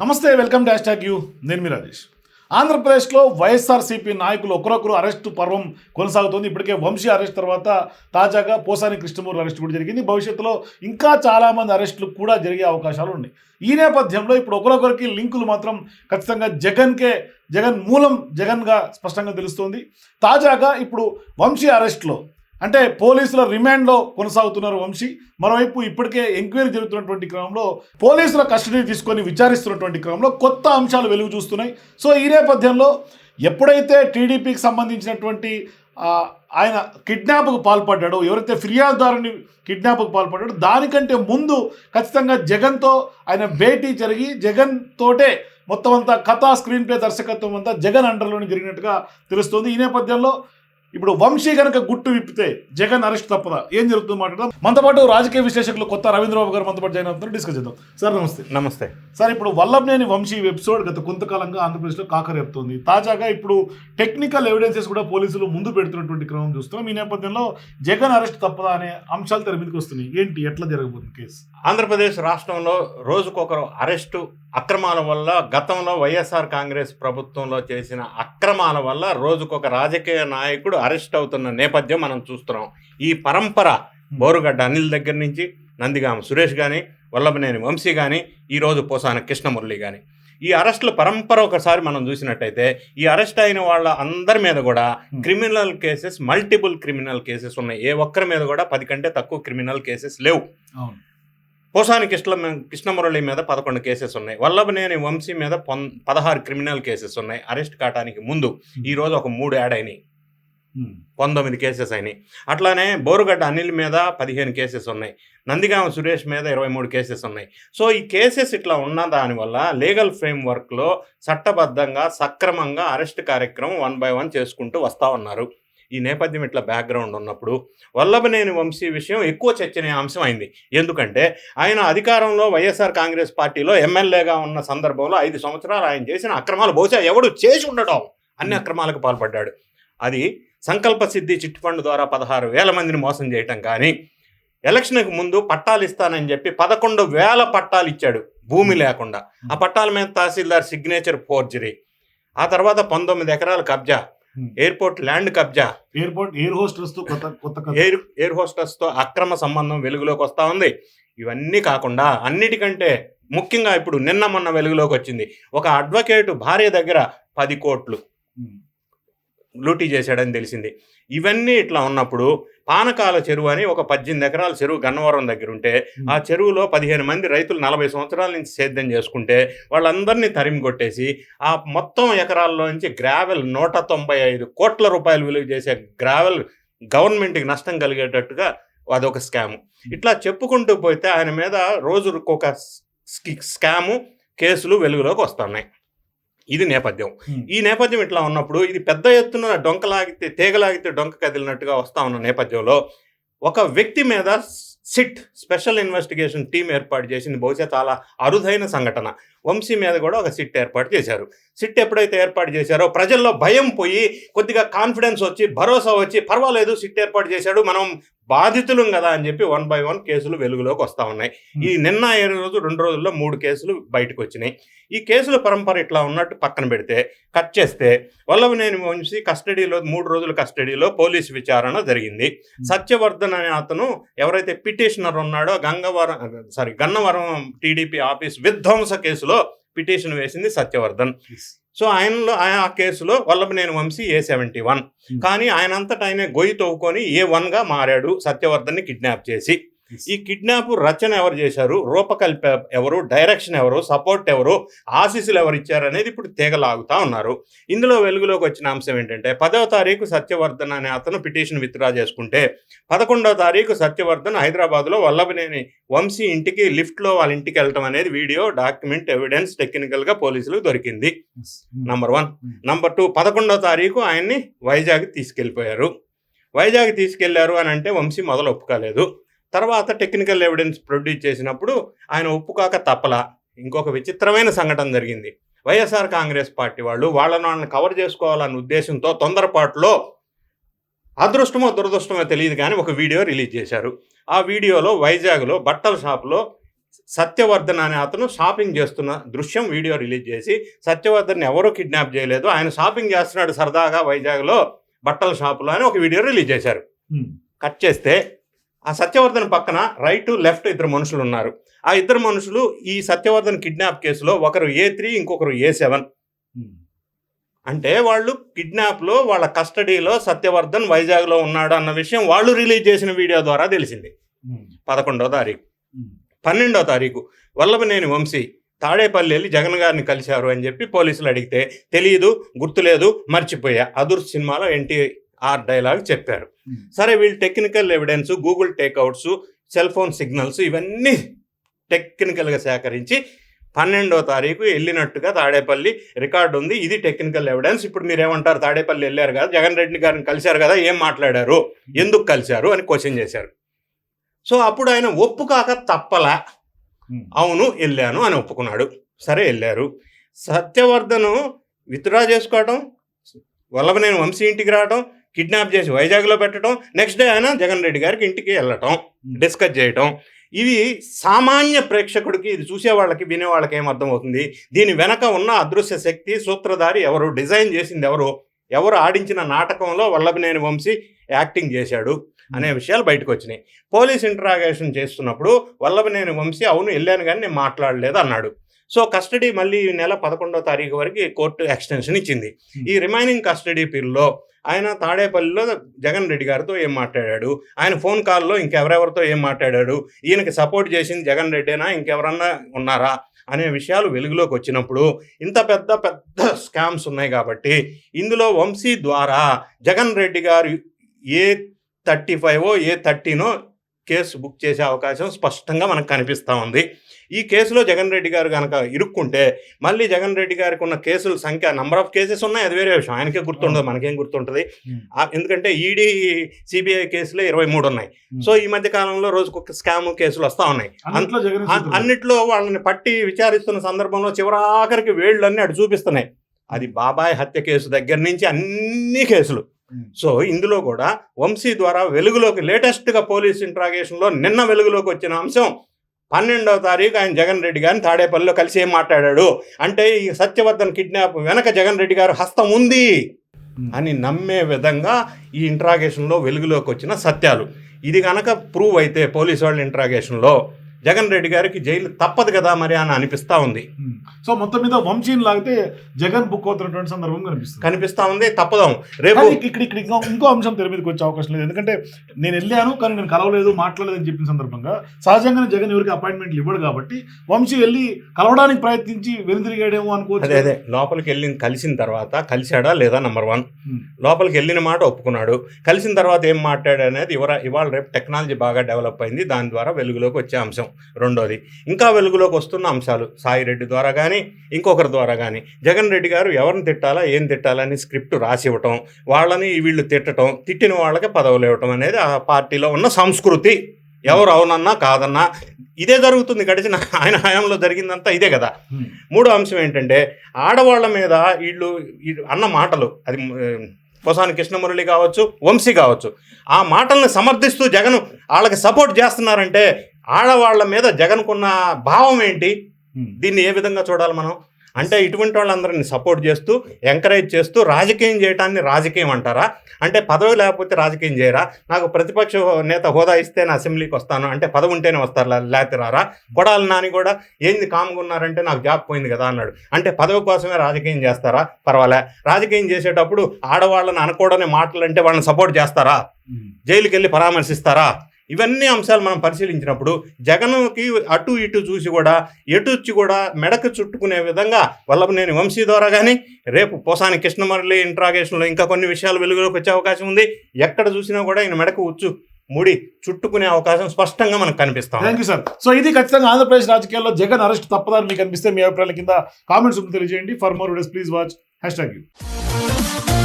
నమస్తే welcome dash tag you. నేను మీ రాజేష్. ఆంధ్రప్రదేశ్లో వైఎస్ఆర్సీపీ నాయకులు ఒకరొకరు అరెస్టు పర్వం కొనసాగుతోంది. ఇప్పటికే వంశీ అరెస్ట్ తర్వాత తాజాగా పోసాని కృష్ణమూర్తి అరెస్ట్ కూడా జరిగింది. భవిష్యత్తులో ఇంకా చాలామంది అరెస్టులు కూడా జరిగే అవకాశాలు ఉన్నాయి. ఈ నేపథ్యంలో ఇప్పుడు ఒకరొకరికి లింకులు మాత్రం ఖచ్చితంగా జగన్కే జగన్ మూలం జగన్గా స్పష్టంగా తెలుస్తోంది. తాజాగా ఇప్పుడు వంశీ అరెస్ట్లో అంటే పోలీసుల రిమాండ్లో కొనసాగుతున్నారు వంశీ. మరోవైపు ఇప్పటికే ఎంక్వైరీ జరుగుతున్నటువంటి క్రమంలో పోలీసుల కస్టడీ తీసుకొని విచారిస్తున్నటువంటి క్రమంలో కొత్త అంశాలు వెలుగు చూస్తున్నాయి. సో ఈ నేపథ్యంలో ఎప్పుడైతే టీడీపీకి సంబంధించినటువంటి ఆయన కిడ్నాప్కు పాల్పడ్డాడో ఎవరైతే ఫిర్యాదుదారుని కిడ్నాప్కు పాల్పడ్డాడో దానికంటే ముందు ఖచ్చితంగా జగన్తో ఆయన భేటీ జరిగి జగన్ తోటే మొత్తం అంతా కథా స్క్రీన్ ప్లే దర్శకత్వం అంతా జగన్ అండర్లోనే జరిగినట్టుగా తెలుస్తుంది. ఈ నేపథ్యంలో ఇప్పుడు వంశీ కనుక గుట్టు విప్పితే జగన్ అరెస్ట్ తప్పదా? ఏం జరుగుతుందో మాట్లాడదాం. మనతో పాటు రాజకీయ విశ్లేషకులు కొత్త రవీంద్రబాబు గారు మనతో పాటు జాయిన్ అవుతున్నారు. డిస్కస్ చేద్దాం. సార్ నమస్తే. నమస్తే. సార్ ఇప్పుడు వల్లభనేని వంశీ ఎపిసోడ్ గత కొంతకాలంగా ఆంధ్రప్రదేశ్లో కాకరేపుతోంది తాజాగా ఇప్పుడు టెక్నికల్ ఎవిడెన్సెస్ కూడా పోలీసులు ముందు పెడుతున్నటువంటి క్రమం చూస్తున్నాం. ఈ నేపథ్యంలో జగన్ అరెస్ట్ తప్పదా అనే అంశాలు తెర మీదకి వస్తున్నాయి. ఏంటి? ఎట్లా జరగబోతుంది కేసు? ఆంధ్రప్రదేశ్ రాష్ట్రంలో రోజుకొకరు అరెస్టు అక్రమాల వల్ల గతంలో వైఎస్ఆర్ కాంగ్రెస్ ప్రభుత్వంలో చేసిన అక్రమాల వల్ల రోజుకొక రాజకీయ నాయకుడు అరెస్ట్ అవుతున్న నేపథ్యం మనం చూస్తున్నాం. ఈ పరంపర బోరుగడ్డ అనిల్ దగ్గర నుంచి నందిగామ సురేష్ కానీ వల్లభనేని వంశీ కానీ ఈరోజు పోసాన కృష్ణమురళి కానీ ఈ అరెస్టుల పరంపర ఒకసారి మనం చూసినట్టయితే ఈ అరెస్ట్ అయిన వాళ్ళ అందరి మీద కూడా criminal cases multiple criminal cases ఉన్నాయి. ఏ ఒక్కరి మీద కూడా పది కంటే తక్కువ క్రిమినల్ కేసెస్ లేవు. పోసాని కృష్ణ కృష్ణమురళి మీద పదకొండు కేసెస్ ఉన్నాయి. వల్లభనేని వంశీ మీద పొన్ పదహారు క్రిమినల్ కేసెస్ ఉన్నాయి. అరెస్ట్ కావడానికి ముందు ఈ రోజు ఒక మూడు యాడ్ అయినాయి. ఉమ్. పంతొమ్మిది కేసెస్ అయినాయి. అట్లానే బోరుగడ్డ అనిల్ మీద పదిహేను కేసెస్ ఉన్నాయి. నందిగామ సురేష్ మీద ఇరవై మూడు కేసెస్ ఉన్నాయి. సో ఈ కేసెస్ ఇట్లా ఉన్న దానివల్ల లీగల్ ఫ్రేమ్ వర్క్లో చట్టబద్ధంగా సక్రమంగా అరెస్ట్ కార్యక్రమం వన్ బై వన్ చేసుకుంటూ వస్తూ ఉన్నారు. ఈ నేపథ్యం ఇట్లా బ్యాక్గ్రౌండ్ ఉన్నప్పుడు వల్లభనేని వంశీ విషయం ఎక్కువ చర్చనీయాంశం అయింది. ఎందుకంటే ఆయన అధికారంలో వైఎస్ఆర్ కాంగ్రెస్ పార్టీలో ఎమ్మెల్యేగా ఉన్న సందర్భంలో ఐదు సంవత్సరాలు ఆయన చేసిన అక్రమాలు బహుశా ఎవడు చేసి ఉండడం అన్ని అక్రమాలకు పాల్పడ్డాడు. అది సంకల్ప సిద్ధి చిట్ ఫండ్ ద్వారా పదహారు వేల మందిని మోసం చేయటం కానీ ఎలక్షన్కి ముందు పట్టాలు ఇస్తానని చెప్పి పదకొండు వేల పట్టాలు ఇచ్చాడు భూమి లేకుండా. ఆ పట్టాల మీద తహసీల్దార్ సిగ్నేచర్ ఫోర్జరీ ఆ తర్వాత పంతొమ్మిది ఎకరాల కబ్జా. ఎయిర్పోర్ట్ ల్యాండ్ కబ్జా. ఎయిర్పోర్ట్ ఎయిర్ హోస్టర్స్తో కొత్త కొత్త. ఎయిర్ ఎయిర్ హోస్టర్స్తో అక్రమ సంబంధం వెలుగులోకి వస్తూ ఉంది. ఇవన్నీ కాకుండా అన్నిటికంటే ముఖ్యంగా ఇప్పుడు నిన్న మొన్న వెలుగులోకి వచ్చింది. ఒక అడ్వకేటు భార్య దగ్గర పది కోట్లు. ఉమ్. లూటీ చేశాడని తెలిసింది. ఇవన్నీ ఇట్లా ఉన్నప్పుడు పానకాల చెరువు అని ఒక పద్దెనిమిది ఎకరాల చెరువు గన్నవరం దగ్గర ఉంటే ఆ చెరువులో పదిహేను మంది రైతులు నలభై సంవత్సరాల నుంచి సేద్యం చేసుకుంటే వాళ్ళందరినీ తరిమి కొట్టేసి ఆ మొత్తం ఎకరాల్లో నుంచి గ్రావెల్ నూట తొంభై ఐదు కోట్ల రూపాయలు విలువ చేసే గ్రావెల్ గవర్నమెంట్కి నష్టం కలిగేటట్టుగా అదొక స్కాము. ఇట్లా చెప్పుకుంటూ పోతే ఆయన మీద రోజుకొక స్కి- స్కాము కేసులు వెలుగులోకి వస్తున్నాయి. ఇది నేపథ్యం. ఈ నేపథ్యం ఇట్లా ఉన్నప్పుడు ఇది పెద్ద ఎత్తున డొంకలాగితే తీగలాగితే డొంక కదిలినట్టుగా వస్తా ఉన్న నేపథ్యంలో ఒక వ్యక్తి మీద సిట్ స్పెషల్ ఇన్వెస్టిగేషన్ టీం ఏర్పాటు చేసింది. బహుశా చాలా అరుదైన సంఘటన. వంశీ మీద కూడా ఒక సిట్ ఏర్పాటు చేశారు. సిట్ ఎప్పుడైతే ఏర్పాటు చేశారో ప్రజల్లో భయం పోయి కొద్దిగా కాన్ఫిడెన్స్ వచ్చి భరోసా వచ్చి పర్వాలేదు సిట్ ఏర్పాటు చేశాడు మనం బాధితులం కదా అని చెప్పి వన్ బై వన్ కేసులు వెలుగులోకి వస్తా ఉన్నాయి. ఈ నిన్న ఏ రోజు రెండు రోజుల్లో మూడు కేసులు బయటకు వచ్చినాయి. ఈ కేసుల పరంపర ఇట్లా ఉన్నట్టు పక్కన పెడితే కట్ చేస్తే వల్లభనేని వంశీ కస్టడీలో మూడు రోజుల కస్టడీలో పోలీస్ విచారణ జరిగింది. సత్యవర్ధన్ అనే అతను ఎవరైతే పిటిషనర్ ఉన్నాడో Gangavaram sorry Gannavaram TDP office విధ్వంస కేసులో పిటిషన్ వేసింది సత్యవర్ధన్. సో ఆయనలో ఆయన ఆ కేసులో Vallabhaneni Vamshi A seventy one. కానీ ఆయన అంతటా ఆయనే గొయ్యి తవ్వుకొని ఏ వన్గా మారాడు సత్యవర్ధన్ని కిడ్నాప్ చేసి. ఈ కిడ్నాప్ రచన ఎవరు చేశారు? రూపకల్ప ఎవరు? డైరెక్షన్ ఎవరు? సపోర్ట్ ఎవరు? ఆశీస్సులు ఎవరు ఇచ్చారు అనేది ఇప్పుడు తీగలాగుతా ఉన్నారు. ఇందులో వెలుగులోకి వచ్చిన అంశం ఏంటంటే పదవ తారీఖు సత్యవర్ధన్ అనే అతను పిటిషన్ విత్డ్రా చేసుకుంటే పదకొండవ తారీఖు సత్యవర్ధన్ హైదరాబాద్లో వల్లభనేని వంశీ ఇంటికి లిఫ్ట్లో వాళ్ళ ఇంటికి వెళ్ళటం అనేది వీడియో డాక్యుమెంట్ ఎవిడెన్స్ టెక్నికల్గా పోలీసులకు దొరికింది. Number one. నంబర్ టూ పదకొండవ తారీఖు ఆయన్ని వైజాగ్ తీసుకెళ్ళిపోయారు. వైజాగ్ తీసుకెళ్ళారు అని అంటే వంశీ మొదలు ఒప్పుకోలేదు. తర్వాత టెక్నికల్ ఎవిడెన్స్ ప్రొడ్యూస్ చేసినప్పుడు ఆయన ఒప్పుకోక తప్పలా. ఇంకొక విచిత్రమైన సంఘటన జరిగింది. వైఎస్ఆర్ కాంగ్రెస్ పార్టీ వాళ్ళు వాళ్ళని వాళ్ళని కవర్ చేసుకోవాలన్న ఉద్దేశంతో తొందరపాటులో అదృష్టమో దురదృష్టమో తెలియదు కానీ ఒక వీడియో రిలీజ్ చేశారు. ఆ వీడియోలో వైజాగ్లో బట్టల షాప్లో సత్యవర్ధన్ అనే అతను షాపింగ్ చేస్తున్న దృశ్యం వీడియో రిలీజ్ చేసి సత్యవర్ధన్ ఎవరూ కిడ్నాప్ చేయలేదు. ఆయన షాపింగ్ చేస్తున్నాడు సరదాగా వైజాగ్లో బట్టల షాపులో అని ఒక వీడియో రిలీజ్ చేశారు. కట్ చేస్తే ఆ సత్యవర్ధన్ పక్కన రైట్ లెఫ్ట్ ఇద్దరు మనుషులు ఉన్నారు. ఆ ఇద్దరు మనుషులు ఈ సత్యవర్ధన్ కిడ్నాప్ కేసులో ఒకరు ఏ త్రీ ఇంకొకరు ఏ సెవెన్ ఉమ్, అంటే వాళ్ళు కిడ్నాప్లో వాళ్ళ కస్టడీలో సత్యవర్ధన్ వైజాగ్లో ఉన్నాడు అన్న విషయం వాళ్ళు రిలీజ్ చేసిన వీడియో ద్వారా తెలిసింది. ఉమ్, పదకొండో తారీఖు. ఉమ్, పన్నెండో తారీఖు. వల్లభనేని వంశీ తాడేపల్లి వెళ్ళి జగన్ గారిని కలిశారు అని చెప్పి పోలీసులు అడిగితే తెలియదు గుర్తులేదు మర్చిపోయా. అదుర్ సినిమాలో ఎన్టీఆర్ డైలాగ్ చెప్పారు. సరే వీళ్ళు technical evidence Google takeouts cell phone signals ఇవన్నీ టెక్నికల్గా సేకరించి పన్నెండో తారీఖు వెళ్ళినట్టుగా తాడేపల్లి రికార్డు ఉంది. ఇది టెక్నికల్ ఎవిడెన్స్. ఇప్పుడు మీరు ఏమంటారు తాడేపల్లి వెళ్ళారు కదా జగన్ రెడ్డి గారిని కలిశారు కదా ఏం మాట్లాడారు? ఎందుకు కలిశారు? అని క్వశ్చన్ చేశారు. సో అప్పుడు ఆయన ఒప్పుకాక తప్పలా. ఉమ్, అవును వెళ్ళాను అని ఒప్పుకున్నాడు. సరే వెళ్ళారు. సత్యవర్ధను విత్డ్రా చేసుకోవటం వల్లభనేని వంశీ ఇంటికి రావటం కిడ్నాప్ చేసి వైజాగ్లో పెట్టడం నెక్స్ట్ డే ఆయన జగన్ రెడ్డి గారికి ఇంటికి వెళ్ళటం డిస్కస్ చేయటం. ఇవి సామాన్య ప్రేక్షకుడికి ఇది చూసే వాళ్ళకి వినే వాళ్ళకి ఏం అర్థమవుతుంది? దీని వెనక ఉన్న అదృశ్య శక్తి సూత్రధారి ఎవరు డిజైన్ చేసింది ఎవరు ఎవరు ఆడించిన నాటకంలో వల్లభనేని వంశీ యాక్టింగ్ చేశాడు అనే విషయాలు బయటకు వచ్చినాయి. పోలీస్ ఇంటరాగేషన్ చేస్తున్నప్పుడు వల్లభనేని వంశీ అవును వెళ్ళాను కానీ నేను మాట్లాడలేదు అన్నాడు. సో కస్టడీ మళ్ళీ ఈ నెల పదకొండో తారీఖు వరకు కోర్టు ఎక్స్టెన్షన్ ఇచ్చింది. ఈ రిమైనింగ్ కస్టడీ పీరియడ్లో ఆయన తాడేపల్లిలో జగన్ రెడ్డి గారితో ఏం మాట్లాడాడు? ఆయన ఫోన్ కాల్లో ఇంకెవరెవరితో ఏం మాట్లాడాడు? ఈయనకి సపోర్ట్ చేసింది జగన్ రెడ్డేనా? ఇంకెవరన్నా ఉన్నారా? అనే విషయాలు వెలుగులోకి వచ్చినప్పుడు ఇంత పెద్ద పెద్ద స్కామ్స్ ఉన్నాయి కాబట్టి ఇందులో వంశీ ద్వారా Jagan Reddy garu A thirty five A థర్టీనో case book చేసే అవకాశం స్పష్టంగా మనకు కనిపిస్తూ ఉంది. ఈ కేసులో జగన్ రెడ్డి గారు కనుక ఇరుక్కుంటే మళ్ళీ జగన్ రెడ్డి గారికి ఉన్న కేసుల సంఖ్య నంబర్ ఆఫ్ కేసెస్ ఉన్నాయి అది వేరే విషయం. ఆయనకే గుర్తుండదు మనకేం గుర్తుంటుంది. ఎందుకంటే ఈడీ సిబిఐ కేసులే ఇరవై మూడు ఉన్నాయి. సో ఈ మధ్య కాలంలో రోజుకొక స్కామ్ కేసులు వస్తూ ఉన్నాయి. అన్నిట్లో వాళ్ళని పట్టి విచారిస్తున్న సందర్భంలో చివరాఖరికి వేళ్ళన్నీ అటు చూపిస్తున్నాయి. అది బాబాయ్ హత్య కేసు దగ్గర నుంచి అన్ని కేసులు. సో ఇందులో కూడా వంశీ ద్వారా వెలుగులోకి లేటెస్ట్గా పోలీస్ ఇంట్రాగేషన్లో నిన్న వెలుగులోకి వచ్చిన అంశం పన్నెండవ తారీఖు ఆయన జగన్ రెడ్డి గారిని తాడేపల్లిలో కలిసి ఏం మాట్లాడాడు? అంటే ఈ సత్యవర్ధన్ కిడ్నాప్ వెనక జగన్ రెడ్డి గారు హస్తం ఉంది అని నమ్మే విధంగా ఈ ఇంట్రాగేషన్లో వెలుగులోకి వచ్చిన సత్యాలు. ఇది కనుక ప్రూవ్ అయితే పోలీసు వాళ్ళ ఇంట్రాగేషన్లో జగన్ రెడ్డి గారికి జైలు తప్పదు కదా మరి అని అనిపిస్తా ఉంది. సో మొత్తం మీద వంశీని లాగితే జగన్ బుక్ అవుతున్నటువంటి సందర్భం కనిపిస్తుంది. కనిపిస్తా ఉంది తప్పదాం. రేపు ఇక్కడ ఇక్కడ ఇంకో అంశం తెర మీదకి వచ్చే అవకాశం లేదు. ఎందుకంటే నేను వెళ్ళాను కానీ నేను కలవలేదు మాట్లాడలేదు అని చెప్పిన సందర్భంగా సహజంగానే జగన్ ఎవరికి అపాయింట్మెంట్లు ఇవ్వడు కాబట్టి వంశీ వెళ్ళి కలవడానికి ప్రయత్నించి వెనుదిరిగాడేమో అదే అనుకోవచ్చు అదే. లోపలికి వెళ్ళి కలిసిన తర్వాత కలిశాడా లేదా నంబర్ వన్. లోపలికి వెళ్ళిన మాట ఒప్పుకున్నాడు. కలిసిన తర్వాత ఏం మాట్లాడాడు అనేది ఇవాళ రేపు టెక్నాలజీ బాగా డెవలప్ అయింది. దాని ద్వారా వెలుగులోకి వచ్చే అంశం. రెండోది. ఇంకా వెలుగులోకి వస్తున్న అంశాలు. సాయి రెడ్డి ద్వారా కానీ ఇంకొకరి ద్వారా కానీ జగన్ రెడ్డి గారు ఎవరిని తిట్టాలా ఏం తిట్టాలా అని స్క్రిప్ట్ రాసి ఇవ్వటం వాళ్ళని వీళ్ళు తిట్టడం తిట్టిన వాళ్ళకి పదవులు ఇవ్వటం అనేది ఆ పార్టీలో ఉన్న సంస్కృతి. ఎవరు అవునన్నా కాదన్నా ఇదే జరుగుతుంది. గడిచిన ఆయన హయాంలో జరిగిందంతా ఇదే కదా. మూడో అంశం ఏంటంటే ఆడవాళ్ళ మీద వీళ్ళు అన్న మాటలు అది పోసాని కృష్ణమురళి కావచ్చు వంశీ కావచ్చు ఆ మాటల్ని సమర్థిస్తూ జగన్ వాళ్ళకి సపోర్ట్ చేస్తున్నారంటే ఆడవాళ్ళ మీద జగన్కున్న భావం ఏంటి. దీన్ని ఏ విధంగా చూడాలి మనం? అంటే ఇటువంటి వాళ్ళందరిని సపోర్ట్ చేస్తూ ఎంకరేజ్ చేస్తూ రాజకీయం చేయటాన్ని రాజకీయం అంటారా? అంటే పదవి లేకపోతే రాజకీయం చేయరా? నాకు ప్రతిపక్ష నేత హోదా ఇస్తే నేను అసెంబ్లీకి వస్తాను అంటే పదవి ఉంటేనే వస్తారు? లేకపోతే రారా? కొడాలి నాని కూడా ఏంది కామ్గా ఉన్నారంటే నాకు జాబ్ పోయింది కదా అన్నాడు. అంటే పదవి కోసమే రాజకీయం చేస్తారా? పర్వాలే. రాజకీయం చేసేటప్పుడు ఆడవాళ్ళని అనకూడని మాటలు అంటే వాళ్ళని సపోర్ట్ చేస్తారా. జైలుకి వెళ్ళి పరామర్శిస్తారా? ఇవన్నీ అంశాలు మనం పరిశీలించినప్పుడు జగన్కి అటు ఇటు చూసి కూడా ఎటు వచ్చి కూడా మెడకు చుట్టుకునే విధంగా వల్లభనేని వంశీ ద్వారా కానీ రేపు పోసాని కృష్ణమరళి ఇంట్రాగేషన్లో ఇంకా కొన్ని విషయాలు వెలుగులోకి వచ్చే అవకాశం ఉంది. ఎక్కడ చూసినా కూడా ఈయన మెడకు ఉచ్చు ముడి చుట్టుకునే అవకాశం స్పష్టంగా మనకు కనిపిస్తాం థ్యాంక్ యూ సార్ సో ఇది ఖచ్చితంగా ఆంధ్రప్రదేశ్ రాజకీయాల్లో జగన్ అరెస్ట్ తప్పదని మీకు అనిపిస్తే మీ అభిప్రాయాల కింద కామెంట్స్ తెలియజేయండి. For more videos please watch hashtag you